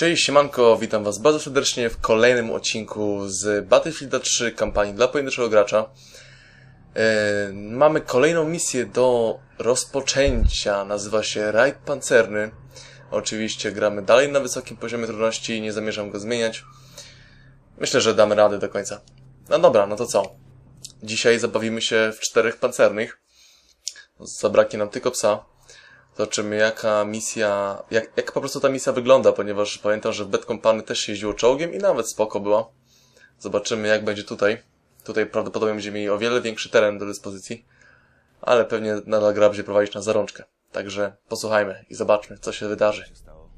Cześć, siemanko, witam was bardzo serdecznie w kolejnym odcinku z Battlefield 3 kampanii dla pojedynczego gracza. E, mamy kolejną misję do rozpoczęcia, nazywa się Raid Pancerny. Oczywiście gramy dalej na wysokim poziomie trudności, nie zamierzam go zmieniać. Myślę, że damy radę do końca. No dobra, no to co? Dzisiaj zabawimy się w czterech pancernych. Zabraknie nam tylko psa. Zobaczymy jaka misja, jak, jak po prostu ta misja wygląda, ponieważ pamiętam, że w Bad Company też się jeździło czołgiem i nawet spoko była. Zobaczymy jak będzie tutaj. Tutaj prawdopodobnie będziemy mieli o wiele większy teren do dyspozycji, ale pewnie nadal gra będzie prowadzić nas za rączkę. Także posłuchajmy i zobaczmy, co się wydarzy. się stało?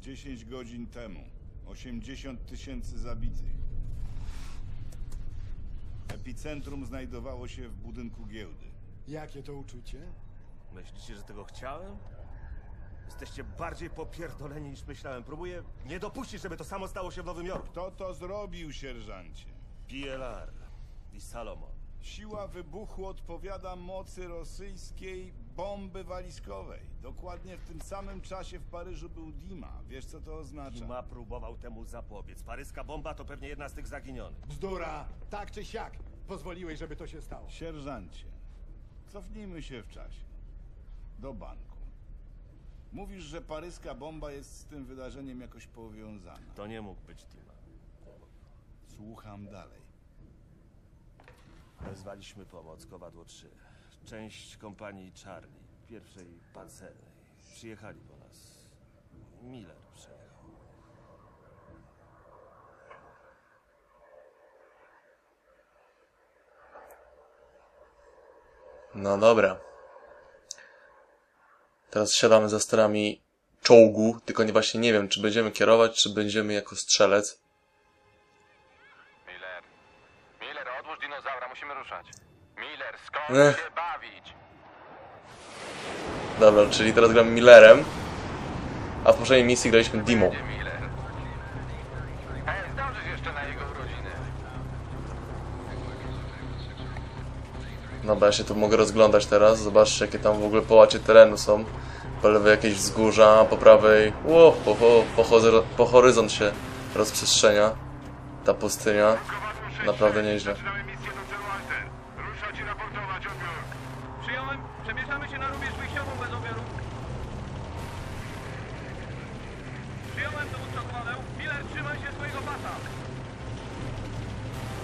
10 godzin temu 80 tysięcy zabitych. Epicentrum znajdowało się w budynku giełdy. Jakie to uczucie? Myślicie, że tego chciałem? Jesteście bardziej popierdoleni niż myślałem. Próbuję nie dopuścić, żeby to samo stało się w Nowym Jorku. Kto to zrobił, sierżancie? PLR i Salomon. Siła wybuchu odpowiada mocy rosyjskiej bomby walizkowej. Dokładnie w tym samym czasie w Paryżu był Dima. Wiesz co to oznacza? Dima próbował temu zapobiec. Paryska bomba to pewnie jedna z tych zaginionych. Bzdura! Tak czy siak! Pozwoliłeś, żeby to się stało. Sierżancie, cofnijmy się w czasie. Do banku. Mówisz, że paryska bomba jest z tym wydarzeniem jakoś powiązana. To nie mógł być Dima. Słucham dalej. Wezwaliśmy pomoc, Kowadło 3. Część kompanii Charlie, pierwszej pancernej. Przyjechali po nas. Miller przyjechał. No dobra. Teraz siadamy za sterami czołgu, tylko nie właśnie nie wiem, czy będziemy kierować, czy będziemy jako strzelec. Miller. Miller, odłóż dinozaura, musimy ruszać. Miller, skąd Ech. się bawić? Dobra, czyli teraz gramy Millerem, a w poprzedniej misji graliśmy Dimą. Gdzie Miller? Ej, zdążysz jeszcze na jego urodziny. Dobra, ja się tu mogę rozglądać teraz. Zobaczcie, jakie tam w ogóle połacie terenu są. Po lewej jakieś wzgórza, po prawej... Ło, po, po, po, po horyzont się rozprzestrzenia. Ta pustynia. Naprawdę nieźle.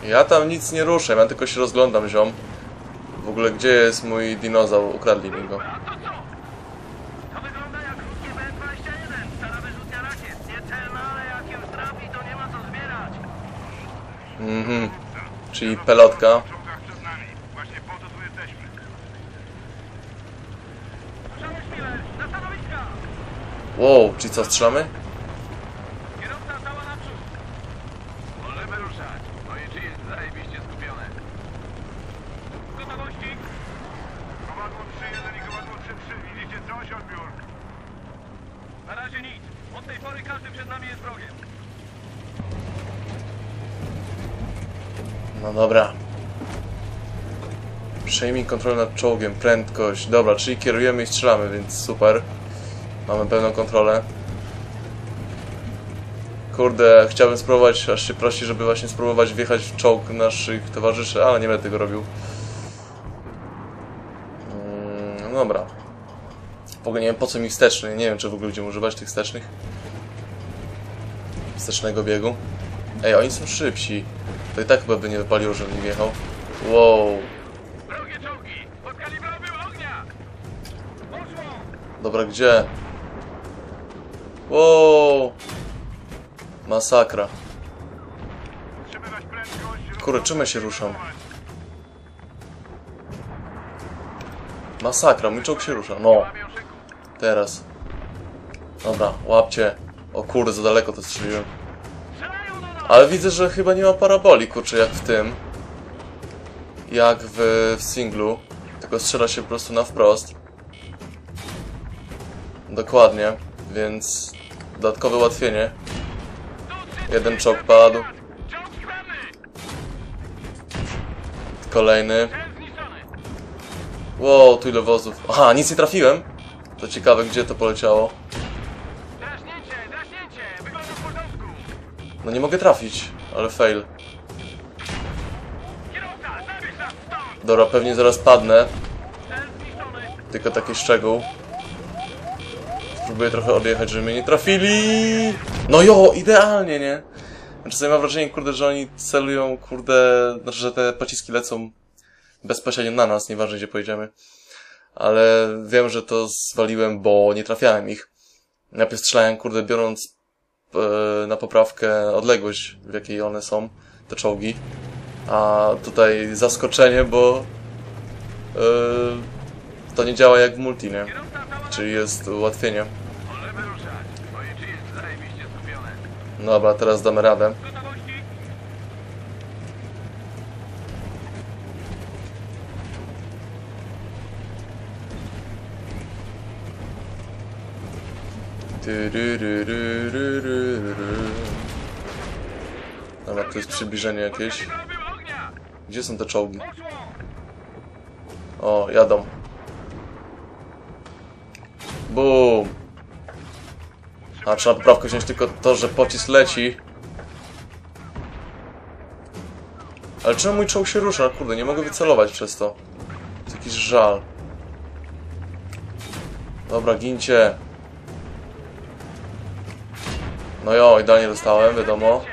Ja tam nic nie ruszę, ja tylko się rozglądam, ziom. W ogóle, gdzie jest mój dinozaur? Ukradli mi go. A to co? To wygląda jak krótkie B-21. Stara wyrzutnia rakiet. Niecelna, ale jak już trafi, to nie ma co zbierać. Mhm. Czyli pelotka. czołgach przed nami. Właśnie po to tu jesteśmy. Ruszamy Miller, na stanowiska! Wow, czyli co, strzelamy? Kierowca cała naprzód. Możemy ruszać. Moje czy jest zajebiście skupione. Gotowości? Kowadło 3-1 i kowadło 3-3. Widzicie coś? Odbiór. Na razie nic. Od tej pory każdy przed nami jest wrogiem. No dobra. Przejmij kontrolę nad czołgiem, prędkość. Dobra, czyli kierujemy i strzelamy, więc super. Mamy pełną kontrolę. Kurde, chciałbym spróbować, aż się prosi, żeby właśnie spróbować wjechać w czołg naszych towarzyszy, ale nie będę tego robił. Mm, No dobra. W ogóle nie wiem po co mi wsteczny, nie wiem czy w ogóle będziemy używać tych wstecznych. Wstecznego biegu. Ej, oni są szybsi. To i tak chyba by nie wypaliło, żebym nie wjechał. Wow. Wrogie czołgi! Podkalibrowy ognia! Poszło! Dobra, gdzie? Wow. Masakra. Kurde, czym ja się ruszam? Masakra, mój czołg się rusza. No, teraz. Dobra, łapcie. O kurde, za daleko to strzeliłem. Ale widzę, że chyba nie ma paraboli, kurczę, jak w tym. Jak w, w singlu. Tylko strzela się po prostu na wprost. Dokładnie, więc dodatkowe ułatwienie. Jeden czołg padł, kolejny. Wow, tu ile wozów. Aha, nic nie trafiłem. To ciekawe, gdzie to poleciało. No nie mogę trafić, ale fail. Dobra, pewnie zaraz padnę. Tylko taki szczegół. Spróbuję trochę odjechać, żeby mnie nie trafili. No jo, idealnie, nie? Czasami mam wrażenie, kurde, że oni celują, kurde, znaczy, że te pociski lecą bezpośrednio na nas, nieważne gdzie pojedziemy. Ale wiem, że to zwaliłem, bo nie trafiałem ich. Najpierw strzelałem, kurde, biorąc e, na poprawkę odległość, w jakiej one są, te czołgi. A tutaj zaskoczenie, bo e, to nie działa jak w multi, nie? Czyli jest ułatwienie. Możemy ruszać. Moje czy jest zajebiście skupione. Dobra, teraz damy radę. Dobra, to jest przybliżenie jakieś. Gdzie są te czołgi? O, jadą. Bum. A, trzeba poprawkę wziąć tylko to, że pocisk leci. Ale czemu mój czołg się rusza? Kurde, nie mogę wycelować przez to. Jest jakiś żal. Dobra, gincie. No jo, idealnie dostałem, wiadomo.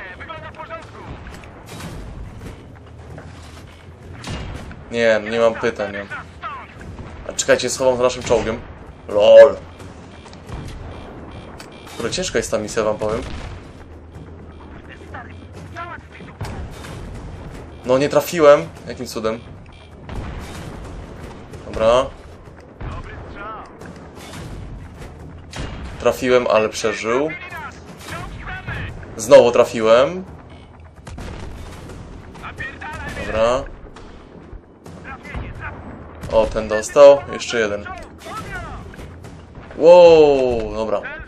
Nie, nie mam pytań, nie. A czekajcie, schowam za naszym czołgiem. LOL. Kurde, ciężka jest ta misja, wam powiem. No, nie trafiłem. Jakim cudem? Dobra. Trafiłem, ale przeżył. Znowu trafiłem. Dobra. O, ten dostał. Jeszcze jeden. Wow, dobra.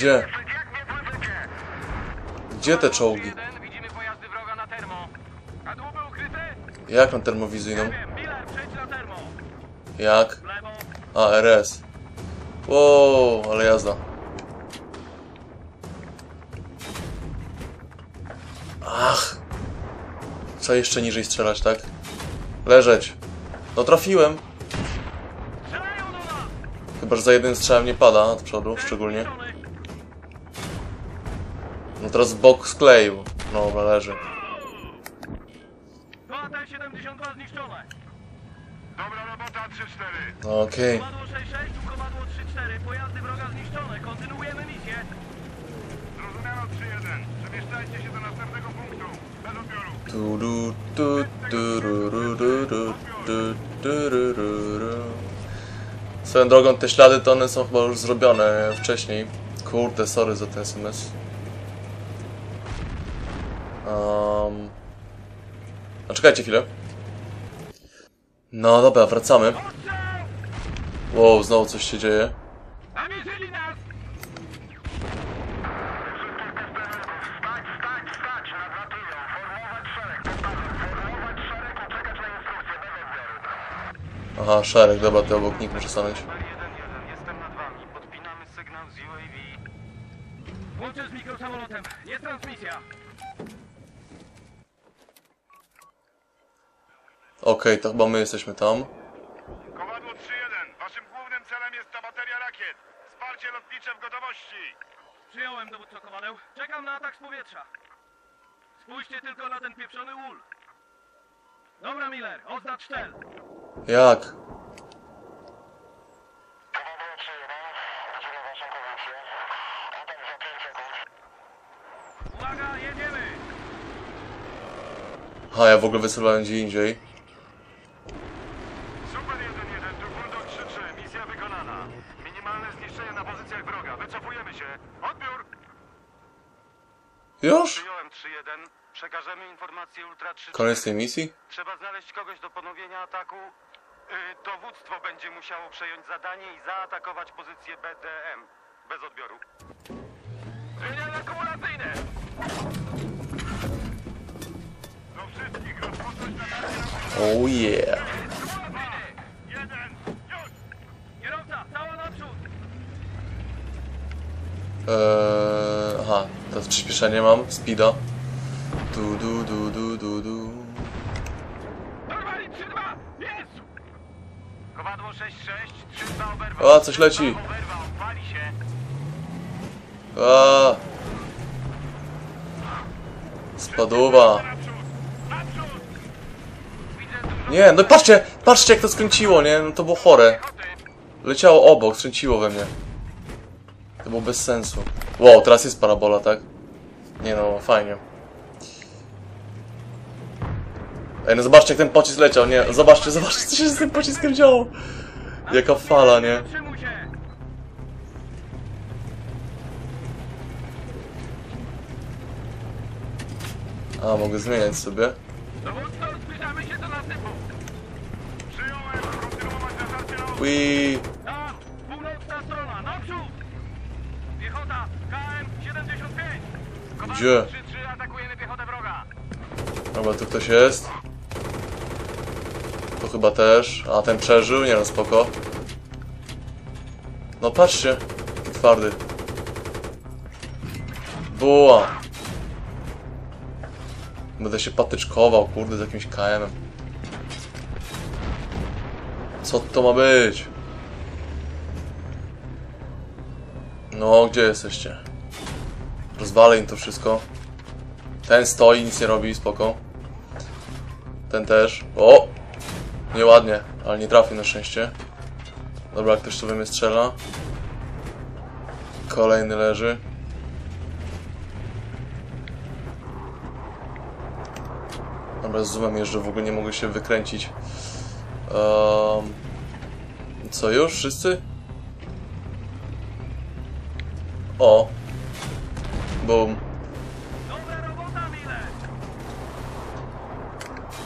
Gdzie? Gdzie te czołgi? Jak na termowizyjną? Jak? A, RS. Wow, ale jazda. Ach. Co jeszcze niżej strzelać, tak? Leżeć. No trafiłem. Chyba, że za jednym strzałem nie pada od przodu, szczególnie. No teraz bok skleił. No, dobra, leży. 2T-72 zniszczone. Dobra robota, 3-4. No, okej. Komadło 6-6, tu komadło 3-4. Pojazdy wroga zniszczone. Kontynuujemy misję. Zrozumiano 3-1. Przemieszczajcie się do następnego punktu. Bez odbioru. Tu, du, tu, tu, ru, ru, ru, ru, tu, tu, ru, ru, ru. Swoją drogą, te ślady to one są chyba już zrobione wcześniej. Kurde, sorry za ten SMS. Um... A czekajcie chwilę. No dobra, wracamy. Wow, znowu coś się dzieje. Aha, szereg, dobra, ty obok nich muszę stanąć. 1-1. Jestem nad wami. Podpinamy sygnał z UAV. Łączę z mikrosamolotem. Jest transmisja. Okej, to chyba my jesteśmy tam. Kowadło 3-1. Waszym głównym celem jest ta bateria rakiet. Wsparcie lotnicze w gotowości. Przyjąłem dowódco komadeł. Czekam na atak z powietrza. Spójrzcie tylko na ten pieprzony ul. Dobra, Miller, oznacz cel. Jak? Kowadło 3-1. Widzimy waszą pozycję. Atak za 5 sekund. Uwaga, jedziemy! Aha, ja w ogóle wysyłałem gdzie indziej. Super 1-1. Tu Bulldog 3-3. Misja wykonana. Minimalne zniszczenie na pozycjach wroga. Wycofujemy się. Odbiór. Już? Przyjąłem 3-1. Przekażemy informację Ultra 3 Koniec tej misji? Trzeba znaleźć kogoś do ponowienia ataku. Yy, dowództwo będzie musiało przejąć zadanie i zaatakować pozycję BDM. Bez odbioru. Zmieniamy akumulacyjne! Do Oh yeah. Jeden, już! Kierowca, cała naprzód! Eee, aha, to przyspieszenie mam, speeda. Du, du, du, du, du, du. Dorwali 3-2! Jest! Kowadło 6-6, 300 oberwał. A, coś leci. A. Dużo Nie, no patrzcie, patrzcie jak to skręciło, nie? No to było chore. Leciało obok, skręciło we mnie. To było bez sensu. Wow, teraz jest parabola, tak? Nie no, fajnie. Ej, no zobaczcie jak ten pocisk leciał, nie? Zobaczcie, zobaczcie co się z tym pociskiem działo. Jaka fala, nie? A, mogę zmieniać sobie. Dowódco, zbliżamy się do następu! Przyjąłem, kontynuować na Piechota, KM-75! Gdzie? 3-3, atakujemy piechotę wroga. Dobra, tu ktoś jest. Tu chyba też. A, ten przeżył? Nie no, spoko. No patrzcie. Jaki twardy. Buła. Będę się patyczkował, kurde, z jakimś KM-em. Co to ma być? No, gdzie jesteście? Rozwalę im to wszystko. Ten stoi, nic nie robi, spoko. Ten też. O! Nieładnie, ale nie trafi na szczęście. Dobra, ktoś tu we mnie strzela. Kolejny leży. Dobra, z zoomem w ogóle nie mogę się wykręcić. Um, co, już? Wszyscy? O! Boom. Dobra robota, Miller!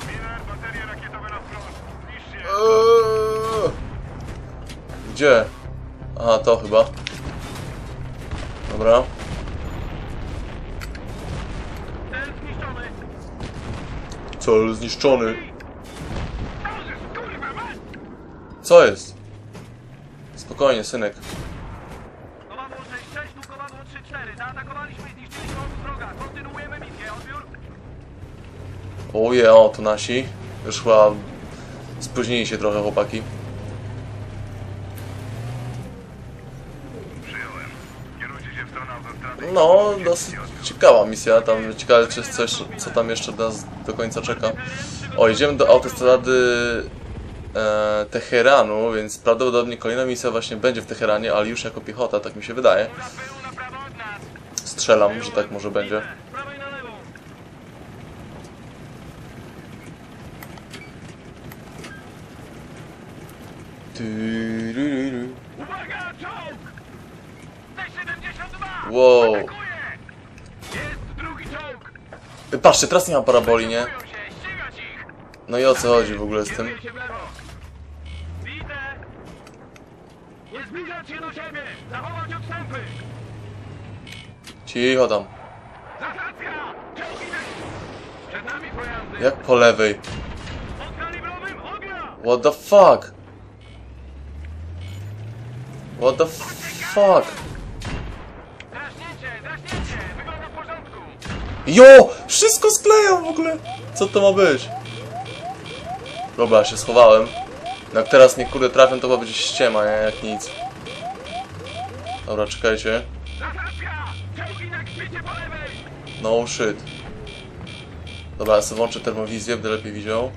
Miller, baterie rakietowe na wprost. Zniszcz je. Eee. Gdzie? Aha, to chyba. Dobra. Cel zniszczony! Cel zniszczony. Co jest? Spokojnie, synek. Oje, o, to nasi. Już chyba spóźnili się trochę chłopaki. No, dosyć ciekawa misja. Tam ciekawe, czy coś, co tam jeszcze nas do końca czeka. O, idziemy do autostrady e, Teheranu, więc prawdopodobnie kolejna misja właśnie będzie w Teheranie, ale już jako piechota, tak mi się wydaje. Strzelam, że tak może będzie. Z prawej na lewo. Turururu. Uwaga, czołg! T-72! Wow. Jest drugi czołg! Patrzcie, teraz nie ma paraboli, nie? Boją się, ścigać ich! No i o co chodzi w ogóle z tym? Kieruję się w lewo. Widzę! Nie zbliżać się do siebie! Zachować odstępy! Cicho tam. Przed nami pojazdy! Jak po lewej? Pod kalibrowym ognia! What the fuck? What the fuck? Jo! Wszystko skleją w ogóle! Co to ma być? Dobra, się schowałem. No jak teraz nie kurde trafią, to chyba będzie ściema, nie? Jak nic. Dobra, czekajcie. No shit. Dobra, ja sobie włączę termowizję, będę lepiej widział.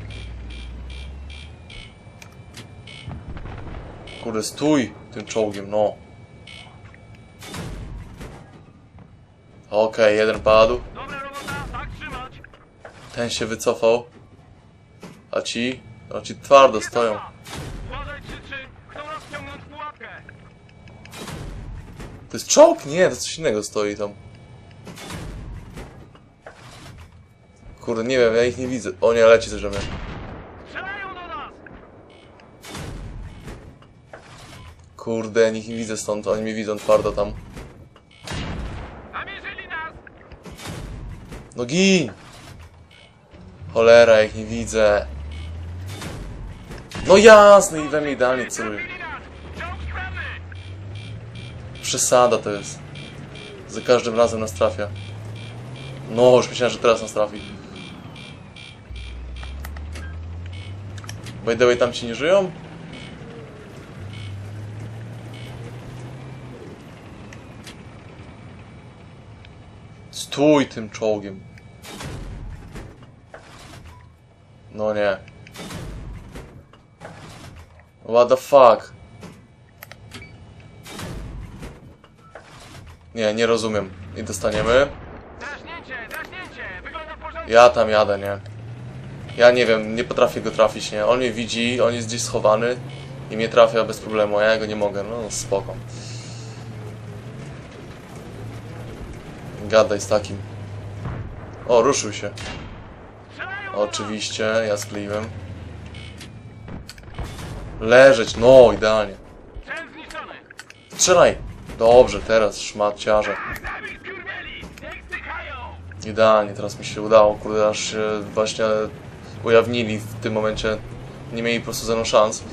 Kurde, stój tym czołgiem, no. Okej, jeden padł. Tak! Ten się wycofał. A ci? A ci twardo stoją. Uważaj 3-3, chcą nas wciągnąć w pułapkę! To jest czołg? Nie, to coś innego stoi tam. Kurde, nie wiem, ja ich nie widzę. O nie, leci coś do mnie. Kurde, ja ich nie widzę stąd, oni mnie widzą twardo tam. No gin! Cholera, jak nie widzę. No jasne, i we mnie idealnie celuje. Przesada to jest. Za każdym razem nas trafia. No, już myślałem, że teraz nas trafi. By the way, tam ci nie żyją? Stój tym czołgiem. No nie. What the fuck? Nie, nie rozumiem. I dostaniemy. Ja tam jadę, nie? Ja nie wiem, nie potrafię go trafić, nie? On mnie widzi, on jest gdzieś schowany i mnie trafia bez problemu, a ja go nie mogę. No spoko. Gadaj z takim. O, ruszył się. Oczywiście, ja skleiłem. Leżeć, no idealnie. Strzelaj! Dobrze, teraz stykają! Idealnie, teraz mi się udało, kurde, aż się właśnie ujawnili w tym momencie. Nie mieli po prostu ze mną szans.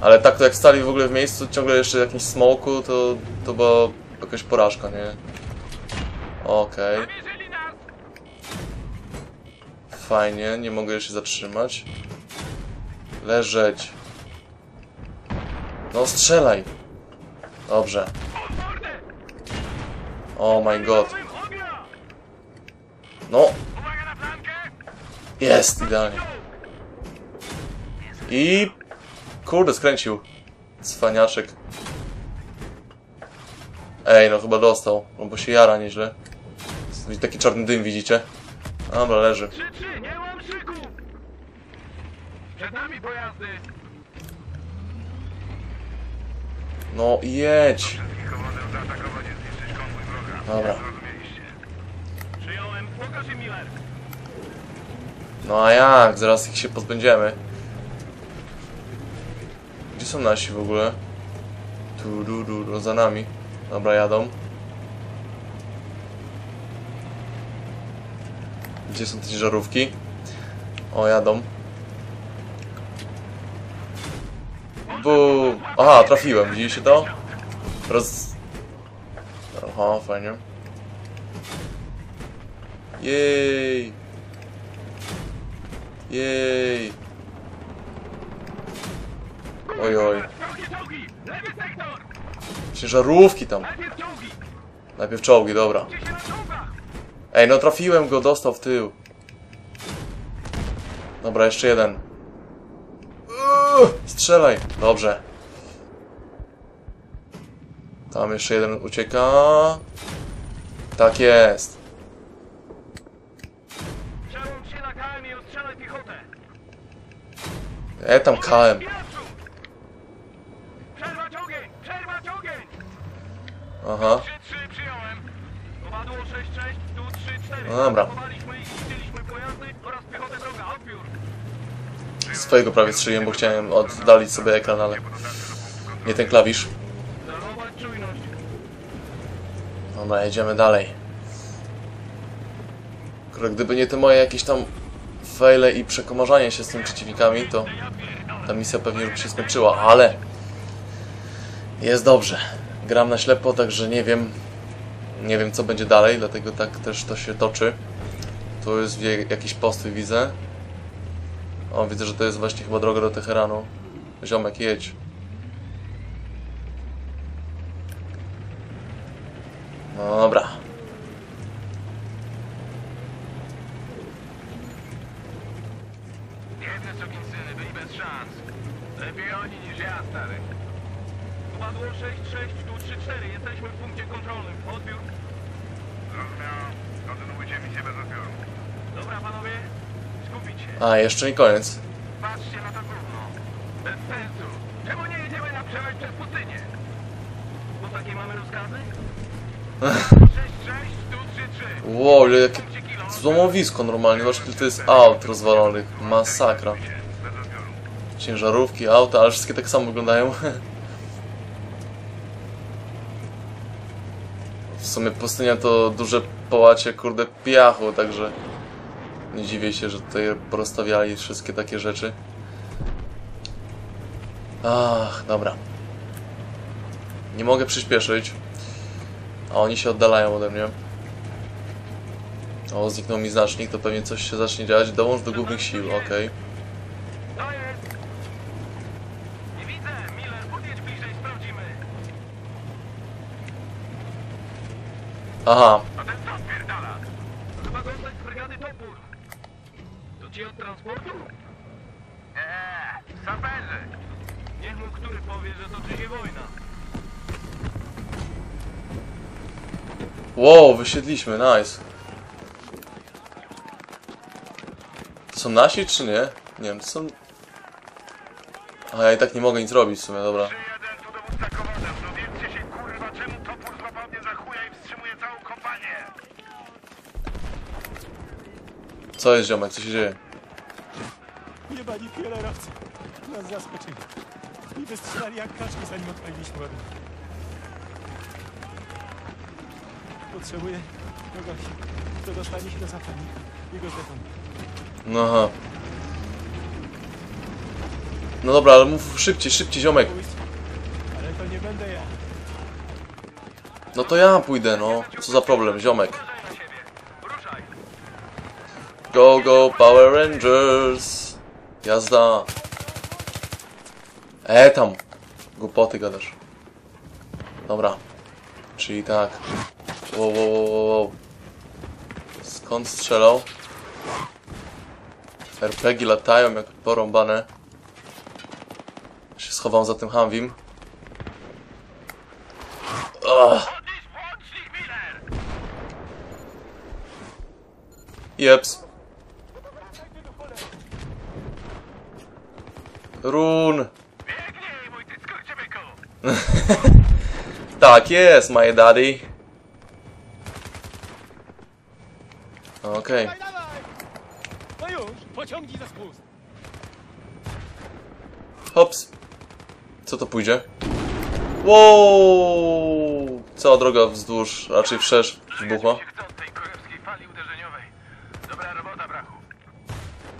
Ale tak to jak stali w ogóle w miejscu, ciągle jeszcze w jakimś smoku, to, to była jakaś porażka, nie? Okej, nas! fajnie, nie mogę się zatrzymać. Leżeć. No strzelaj! Dobrze. Oh my god. No, jest, idealnie. I... Kurde, skręcił. Cwaniaczek. Ej, no chyba dostał. No bo się jara nieźle. Taki czarny dym, widzicie? Dobra, leży. 3-3, nie mam szyku! Przed nami pojazdy! No jedź. Dobra. No a jak? Zaraz ich się pozbędziemy. Gdzie są nasi w ogóle? Tu, du, du, za nami. Dobra, jadą. Gdzie są te ciężarówki? O, jadą. Bum! Aha, trafiłem, widzieliście to? Roz... Aha, fajnie. Jej! Jej! Oj, oj. Ciężarówki tam. Najpierw czołgi, dobra. Ej, no trafiłem go, dostał w tył. Dobra, jeszcze jeden. Uuu, Strzelaj. Dobrze. Tam jeszcze jeden ucieka. Tak jest. Przełącz się na KM i ostrzelaj piechotę! E, tam KM. Aha. 3-3 przyjąłem! Kowadło 6-6, tu 3-4. No dobra. Atakowaliśmy i zniszczyliśmy pojazdy oraz piechotę wroga. Odbiór! Swojego prawie strzeliłem, bo chciałem oddalić sobie ekran, ale nie ten klawisz. Dobra, jedziemy dalej. Kurde, gdyby nie te moje jakieś tam fejle i przekomarzanie się z tymi przeciwnikami, to ta misja pewnie już by się skończyła, ale jest dobrze. Gram na ślepo, także nie wiem, nie wiem co będzie dalej, dlatego tak też to się toczy. Tu jest jakiś postój, widzę. O, widzę, że to jest właśnie chyba droga do Teheranu. Ziomek, jedź. No dobra. Jedne syny byli bez szans. Lepiej oni niż ja, stary. Kowadło 6-6, tu 3-4. Jesteśmy w punkcie kontrolnym. Odbiór. Zrozumiano. Kontynuujcie misję bez odbioru. Dobra, panowie. Skupić się. A, jeszcze nie koniec. Patrzcie na to gówno. Bez sensu. Czemu nie jedziemy na przez pustynię? Bo takie mamy rozkazy? 6-6, tu 3-3. Wow, ile jakie złomowisko normalnie. Zobacz, ile to jest aut rozwalonych. Masakra. Ciężarówki, auta, ale wszystkie tak samo wyglądają. W sumie pustynia to duże połacie, kurde, piachu, także Nie dziwię się, że tutaj porozstawiali wszystkie takie rzeczy. Ach, dobra. Nie mogę przyspieszyć. A oni się oddalają ode mnie. O, zniknął mi znacznik, to pewnie coś się zacznie dziać. Dołącz do głównych sił, okej. To jest! Nie widzę! Miller, podjedź bliżej, sprawdzimy! Aha, A ten co spierdala? Chyba zostać z brygady topór. To ci od transportu? Eee, saperzy. Niech mu który powie, że toczy się wojna. Wow, wysiedliśmy, nice. To są nasi, czy nie? Nie wiem, to są... A ja i tak nie mogę nic robić w sumie, dobra. 3-1 tu dowódca kowadem. Dowiedzcie się kurwa czemu topór złapał mnie za chuja i wstrzymuje całą kompanię. Co jest, ziomek, co się dzieje? Jebani piererowcy. Nas zaskoczyli. I wystrzelali jak kaczki, zanim odpaliliśmy ładunek. Potrzebuję kogoś, kto dostanie się do i go. No aha. No dobra, ale mów szybciej, szybciej, ziomek. Ale to nie będę ja. No to ja pójdę, no. Co za problem, ziomek. Go, go, Power Rangers! Jazda! E tam! Głupoty gadasz. Dobra. Czyli tak. Wow, wow, wow, wow. Skąd strzelał? RPG latają jak porąbane. Się schowam za tym Miller! Jeps. Run! Biegnij, mój ty skurczybyku! Tak jest, my daddy. Okej. Dawaj! No już, pociągnij za spust. Hops. Co to pójdzie? Wow! Cała droga wzdłuż, raczej wszerz, wybuchła. się chcą tej królewskiej fali uderzeniowej. Dobra robota, brachu.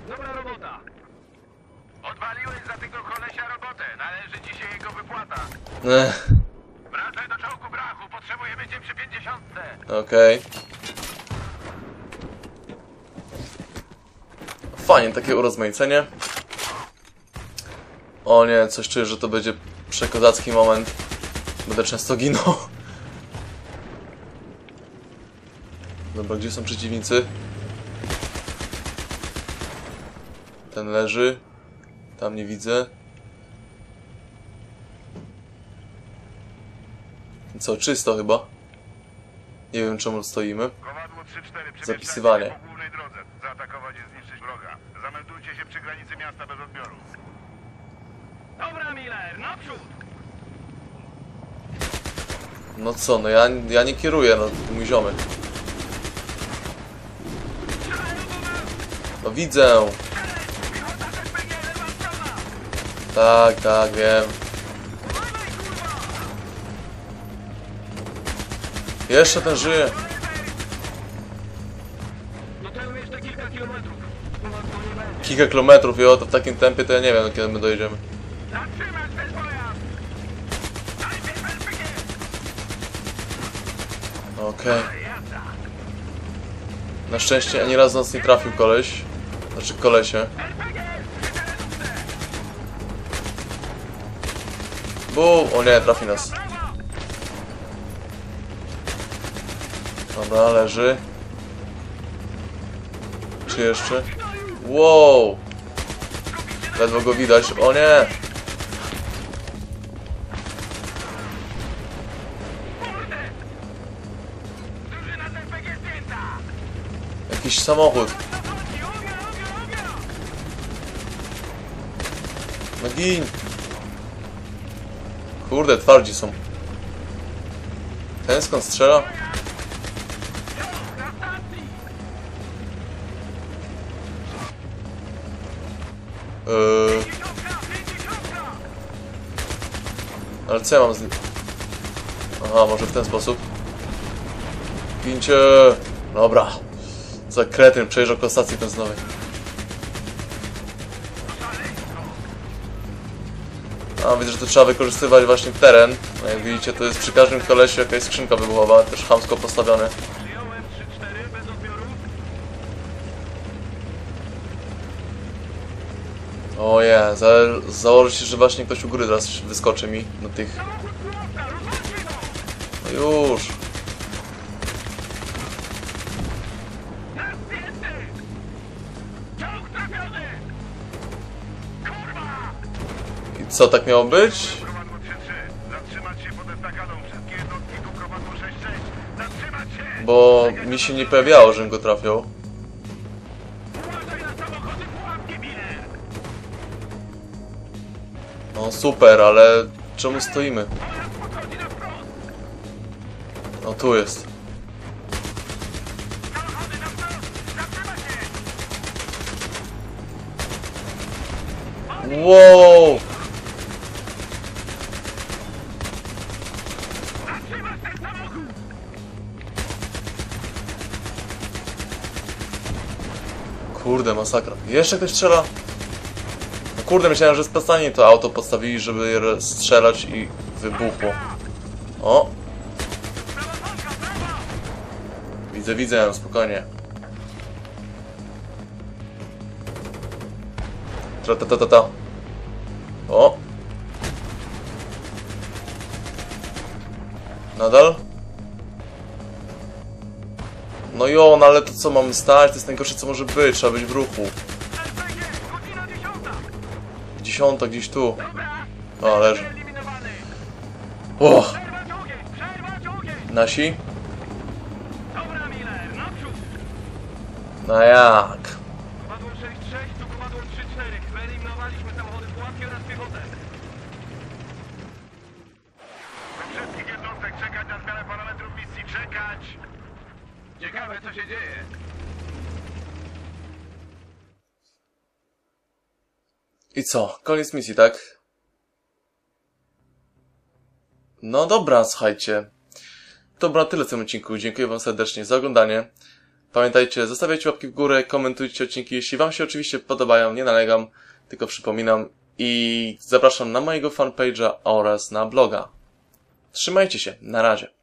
Dobra robota. Odwaliłeś za tego kolesia robotę. Należy ci się jego wypłata. Ech, Wracaj do czołgu, brachu. Potrzebujemy cię przy okej. Fajnie, takie urozmaicenie. O nie, coś czuję, że to będzie przekozacki moment. Będę często ginął. Dobra, gdzie są przeciwnicy? Ten leży. Tam nie widzę. Co, czysto chyba? Nie wiem czemu stoimy. Kowadło 3-4. Zapisywanie. przemieszczajcie się po głównej drodze. Zaatakować i zniszczyć wroga. Zameldujcie się przy granicy miasta bez odbioru. Dobra, Miller, naprzód! No co, no ja, ja nie kieruję, no mój ziomek. No widzę. Tak, tak, wiem. Jeszcze ten żyje. Kilka kilometrów. Jo, to w takim tempie to ja nie wiem, kiedy my RPG! Okej. Na szczęście ani razu nas nie trafił koleś. Znaczy kolesie. Bu! O nie, trafi nas. Dobra, leży. Czy jeszcze? Wow! Ledwo go widać. O nie! Jakiś samochód. No! Kurde, twardzi są. Ten skąd strzela? Ale co ja mam z? Aha, może w ten sposób? Gincie! Dobra. Za kretyn, przejeżdżał koło stacji benzynowej. A, widzę, że to trzeba wykorzystywać właśnie teren. No jak widzicie, to jest przy każdym kolesiu jakaś skrzynka wybuchowa, też chamsko postawione. Przyjąłem 3-4 bez odbioru. Oje, za założę się, że właśnie ktoś u góry teraz wyskoczy mi do tych... No już! I co, tak miało być? Kowadło 3-3. Zatrzymać się pod estakadą. Wszystkie jednostki tu kowadło 6-6. Zatrzymać się! Bo mi się nie pojawiało, żebym go trafiał. Super, ale czemu stoimy? No tu jest. Wow! Kurde, masakra. Jeszcze ktoś strzela? Kurde, myślałem, że specjalnie to auto postawili, żeby strzelać i wybuchło. O! Widzę, widzę, spokojnie. Tra ta ta ta ta. O! Nadal? No jo, ale to co mamy stać? To jest najgorsze co może być, trzeba być w ruchu. RPG! Godzina dziesiąta! Dziesiąta gdzieś tu. O, leży. Wyeliminowany! O! Przerwać ogień! Przerwać ogień! Nasi? No jak? Kowadło 6-6, tu kowadło 3-4. Wyeliminowaliśmy samochody pułapki oraz piechotę. Do wszystkich jednostek czekać na zmianę parametrów misji. Czekać! Ciekawe, co się dzieje. I co? Koniec misji, tak? No dobra, słuchajcie. Na tyle w tym odcinku. Dziękuję wam serdecznie za oglądanie. Pamiętajcie, zostawiajcie łapki w górę, komentujcie odcinki, jeśli wam się oczywiście podobają, nie nalegam, tylko przypominam. I zapraszam na mojego fanpage'a oraz na bloga. Trzymajcie się, na razie.